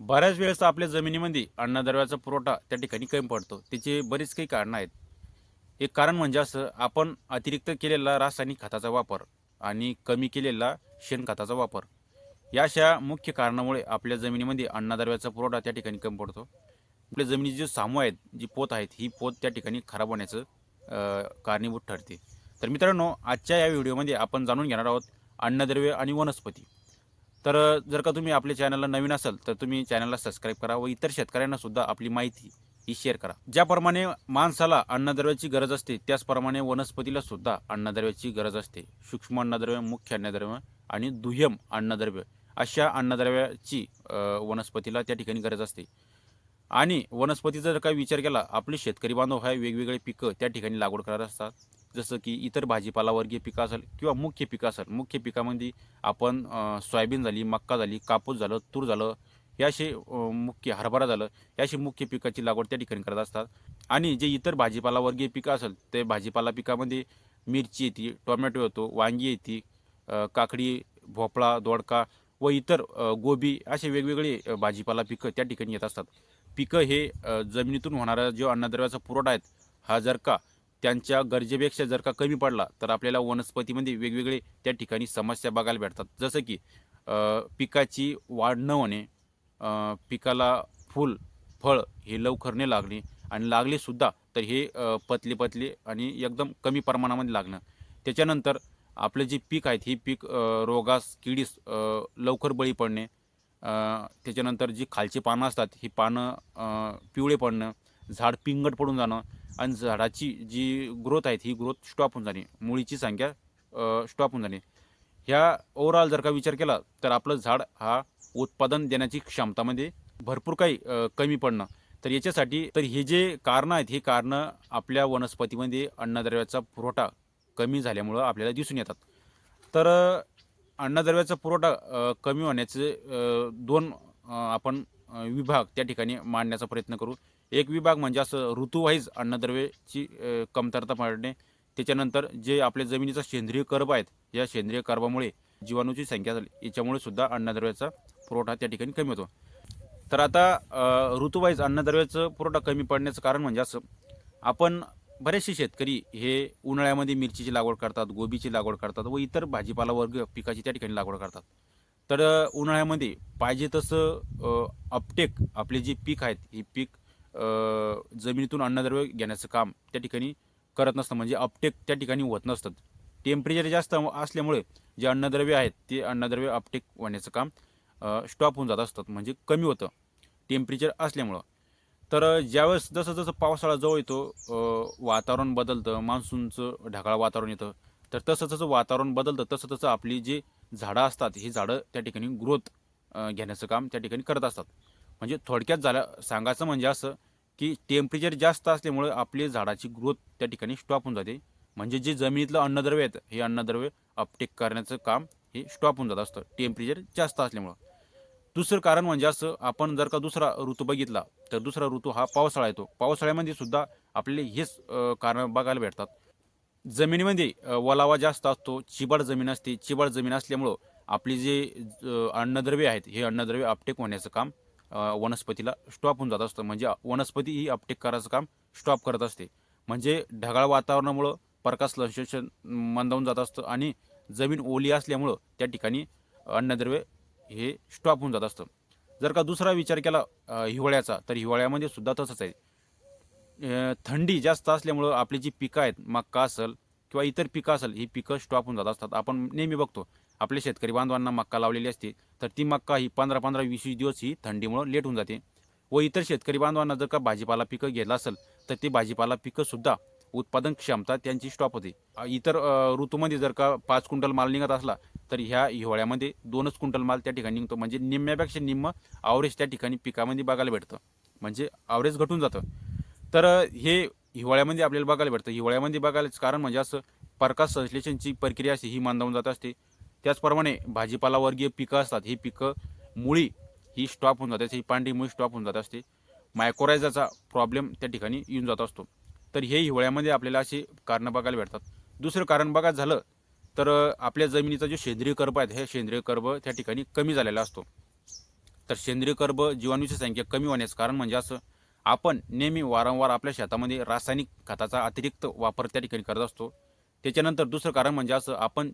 बऱ्याच वेळेस आपल्या जमिनीमध्ये अन्नद्रव्याचा पुरवठा त्या ठिकाणी कमी पडतो. त्याचे बरेच काही कारणं आहेत. एक कारण म्हणजे असं आपण अतिरिक्त केलेला रासायनिक खताचा वापर आणि कमी केलेला शेणखताचा वापर या अशा मुख्य कारणामुळे आपल्या जमिनीमध्ये अन्नद्रव्याचा पुरवठा त्या ठिकाणी कमी पडतो. आपल्या जमिनीची जी सामू आहेत जी पोत आहेत ही पोत त्या ठिकाणी खराब होण्याचं कारणीभूत ठरते. तर मित्रांनो आजच्या या व्हिडिओमध्ये आपण जाणून घेणार आहोत अन्नद्रव्य आणि वनस्पती. तर जर का तुम्ही आपल्या चॅनलला नवीन असाल तर तुम्ही चॅनलला सबस्क्राईब करा व इतर शेतकऱ्यांना सुद्धा आपली माहिती ही शेअर करा. ज्याप्रमाणे माणसाला अन्नद्रव्याची गरज असते त्याचप्रमाणे वनस्पतीला सुद्धा अन्नद्रव्याची गरज असते. सूक्ष्म अन्नद्रव्य मुख्य अन्नद्रव्य आणि दुय्यम अन्नद्रव्य अशा अन्नद्रव्याची वनस्पतीला त्या ठिकाणी गरज असते. आणि वनस्पतीचा जर काही विचार केला आपले शेतकरी बांधव हा वेगवेगळे पिकं त्या ठिकाणी लागवड करत असतात. जसं की इतर भाजीपाला वर्गीय पिकं असेल किंवा मुख्य पिकं असेल मुख्य पिकामध्ये आपण सोयाबीन झाली मक्का झाली कापूस झालं तूर झालं हे मुख्य हरभरा झालं याशी मुख्य पिकाची लागवड त्या ठिकाणी करत असतात. आणि जे इतर भाजीपाला वर्गीय पिकं असेल ते भाजीपाला पिकामध्ये मिरची येते टोमॅटो येतो वांगी येते काकडी भोपळा दोडका व इतर गोबी असे वेगवेगळे भाजीपाला पिकं त्या ठिकाणी येत असतात. पिकं हे जमिनीतून होणारा जो अन्नद्रव्याचा पुरवठा आहेत हा जर का त्यांच्या गरजेपेक्षा जर का कमी पडला तर आपल्याला वनस्पतीमध्ये वेगवेगळे त्या ठिकाणी समस्या बघायला भेटतात. जसं की पिकाची वाढ न होणे पिकाला फूल फळ हे लवकर नाही लागणे आणि लागलेसुद्धा तर हे पतले पतले आणि एकदम कमी प्रमाणामध्ये लागणं. त्याच्यानंतर आपलं जे पीक आहेत हे पीक रोगास किडीस लवकर बळी पडणे त्याच्यानंतर जी खालची पानं असतात ही पानं पिवळे पडणं झाड पिंगट पडून जाणं आणि झाडाची जी ग्रोथ आहे ही ग्रोथ स्टॉप होऊन जाणे. मुळीची संख्या स्टॉप होऊन जाणे. ह्या ओव्हरऑल जर का विचार केला तर आपलं झाड हा उत्पादन देण्याची क्षमतामध्ये भरपूर काही कमी पडणं. तर याच्यासाठी तर हे जे कारणं आहेत हे कारणं आपल्या वनस्पतीमध्ये अन्नद्रव्याचा पुरवठा कमी झाल्यामुळं आपल्याला दिसून येतात. तर अन्नद्रव्याचा पुरवठा कमी होण्याचे दोन आपण विभाग त्या ठिकाणी मांडण्याचा प्रयत्न करू. एक विभाग म्हणजे असं ऋतूवाईज अन्नद्रव्याची कमतरता पडणे. त्याच्यानंतर जे आपल्या जमिनीचा सेंद्रिय कर्ब आहेत या सेंद्रिय कर्बामुळे जीवाणूची संख्या झाली. याच्यामुळे सुद्धा अन्नद्रव्याचा पुरवठा त्या ठिकाणी कमी होतो. तर आता ऋतूवाईज अन्नद्रव्याचं पुरवठा कमी पडण्याचं कारण म्हणजे असं. आपण बरेचसे शेतकरी हे उन्हाळ्यामध्ये मिरचीची लागवड करतात गोबीची लागवड करतात व इतर भाजीपाला वर्ग पिकाची त्या ठिकाणी लागवड करतात. तर उन्हाळ्यामध्ये पाहिजे तसं अपटेक आपले जे पीक आहेत हे पीक जमिनीतून अन्नद्रव्य घेण्याचं काम त्या ठिकाणी करत नसतं. म्हणजे अपटेक त्या ठिकाणी होत नसतं. टेम्परेचर जास्त असल्यामुळे जे अन्नद्रव्य आहेत ते अन्नद्रव्य अपटेक होण्याचं काम स्टॉप होऊन जात असतात म्हणजे कमी होतं. टेम्परेचर असल्यामुळं. तर ज्यावेळेस जसं जसं पावसाळा जवळ येतो वातावरण बदलतं मान्सूनचं ढगाळ वातावरण येतं तर तसं तसं वातावरण बदलतं तसं तसं आपली जी झाडं असतात ही झाडं त्या ठिकाणी ग्रोथ घेण्याचं काम त्या ठिकाणी करत असतात. म्हणजे थोडक्यात झालं सांगायचं म्हणजे असं की टेम्परेचर जास्त असल्यामुळे आपली झाडाची ग्रोथ त्या ठिकाणी स्टॉप होऊन जाते. म्हणजे जे जमिनीतलं अन्नद्रव्य आहेत हे अन्नद्रव्य अपटेक करण्याचं काम हे स्टॉप होऊन जात असतं टेम्परेचर जास्त असल्यामुळं. दुसरं कारण म्हणजे असं आपण जर का दुसरा ऋतू बघितला तर दुसरा ऋतू हा पावसाळा येतो. पावसाळ्यामध्ये सुद्धा आपले हेच कारण बघायला भेटतात. जमिनीमध्ये ओलावा जास्त असतो चिबाड जमीन असते. चिबाड जमीन असल्यामुळं आपली जे अन्नद्रव्य आहेत हे अन्नद्रव्य अपटेक होण्याचं काम वनस्पतीला स्टॉप होऊन जात असतं. म्हणजे वनस्पती ही अपटेक करायचं काम स्टॉप करत असते. म्हणजे ढगाळ वातावरणामुळं प्रकाश संश्लेषण मंदावून जात असतं आणि जमीन ओली असल्यामुळं त्या ठिकाणी अन्नद्रव्य हे स्टॉप होऊन जात असतं. जर का दुसरा विचार केला हिवाळ्याचा तर हिवाळ्यामध्ये सुद्धा तसंच आहे. थंडी जास्त असल्यामुळं आपली जी पिकं आहेत मक्का असेल किंवा इतर पिकं असेल ही पिकं स्टॉप होऊन जात असतात. आपण नेहमी बघतो आपल्या शेतकरी बांधवांना मक्का लावलेली असते तर ती मक्का ही पंधरा पंधरा वीस वीस दिवस ही थंडीमुळं लेट होऊन जाते. व इतर शेतकरी बांधवांना जर का भाजीपाला पिकं घेतलं असेल तर ते भाजीपाला पिकंसुद्धा उत्पादन क्षमता त्यांची स्टॉप होते. इतर ऋतूमध्ये जर का पाच क्विंटल माल निघत असला तर ह्या हिवाळ्यामध्ये दोनच क्विंटल माल त्या ठिकाणी निघतो. म्हणजे निम्म्यापेक्षा निम्म आवरेज त्या ठिकाणी पिकामध्ये बघायला भेटतं. म्हणजे आवरेज घटून जातं. तर हे हिवाळ्यामध्ये आपल्याला बघायला भेटतं. हिवाळ्यामध्ये बघायलाच कारण म्हणजे असं प्रकाश संश्लेषणची प्रक्रिया अशी ही मंदावून जात असते. त्याचप्रमाणे भाजीपाला वर्गीय पिकं असतात. ही पिकं मुळी ही स्टॉप होऊन जाते. ही पांढरी मुळी स्टॉप होऊन जात असते. मायक्रोरायझाचा प्रॉब्लेम त्या ठिकाणी येऊन जात असतो. तर हे हिवाळ्यामध्ये आपल्याला अशी कारणं बघायला भेटतात. दुसरं कारण बघायचं झालं तर आपल्या जमिनीचा जो सेंद्रिय कर्ब आहे हे सेंद्रिय कर्ब त्या ठिकाणी कमी झालेला असतो. तर सेंद्रिय कर्ब जीवाणूची संख्या कमी होण्याचं कारण म्हणजे असं आपण नेहमी वारंवार आपल्या शेतामध्ये रासायनिक खताचा अतिरिक्त वापर त्या ठिकाणी करत असतो. त्याच्यानंतर दुसरं कारण म्हणजे असं आपण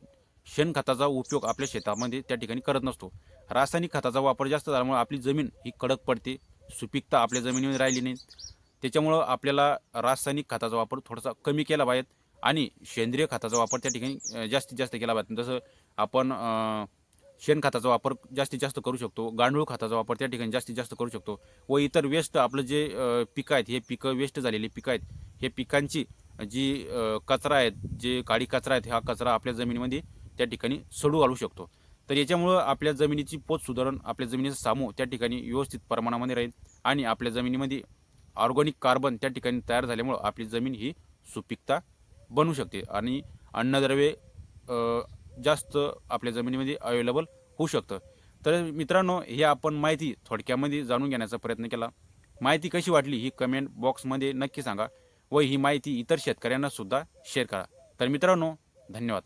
शेणखताचा उपयोग आपल्या शेतामध्ये त्या ठिकाणी करत नसतो. रासायनिक खताचा वापर जास्त झाल्यामुळे आपली जमीन ही कडक पडते. सुपीकता आपल्या जमिनीमध्ये राहिली नाही. त्याच्यामुळं आपल्याला रासायनिक खताचा वापर थोडासा कमी केला पाहिजे आणि सेंद्रिय खताचा वापर त्या ठिकाणी जास्तीत जास्त केला पाहिजे जसं आपण शेणखताचा वापर जास्तीत जास्त करू शकतो गांडूळ खताचा वापर त्या ठिकाणी जास्तीत जास्त करू शकतो व इतर वेस्ट आपलं जे पिकं आहेत हे पिकं वेस्ट झालेली पिकं आहेत हे पिकांची जी कचरा आहेत जे काळी कचरा आहेत हा कचरा आपल्या जमिनीमध्ये त्या ठिकाणी सडू घालू शकतो. तर याच्यामुळं आपल्या जमिनीची पोत सुधारण आपल्या जमिनीचा सामू त्या ठिकाणी व्यवस्थित प्रमाणामध्ये राहील आणि आपल्या जमिनीमध्ये ऑर्गॅनिक कार्बन त्या ठिकाणी तयार झाल्यामुळं आपली जमीन ही सुपीकता बनू शकते आणि अन्नद्रव्ये जास्त आपल्या जमिनीमध्ये अवेलेबल होऊ शकतं. तर मित्रांनो हे आपण माहिती थोडक्यामध्ये जाणून घेण्याचा प्रयत्न केला. माहिती कशी वाटली ही कमेंट बॉक्समध्ये नक्की सांगा व ही माहिती इतर शेतकऱ्यांनासुद्धा शेअर करा. तर मित्रांनो धन्यवाद.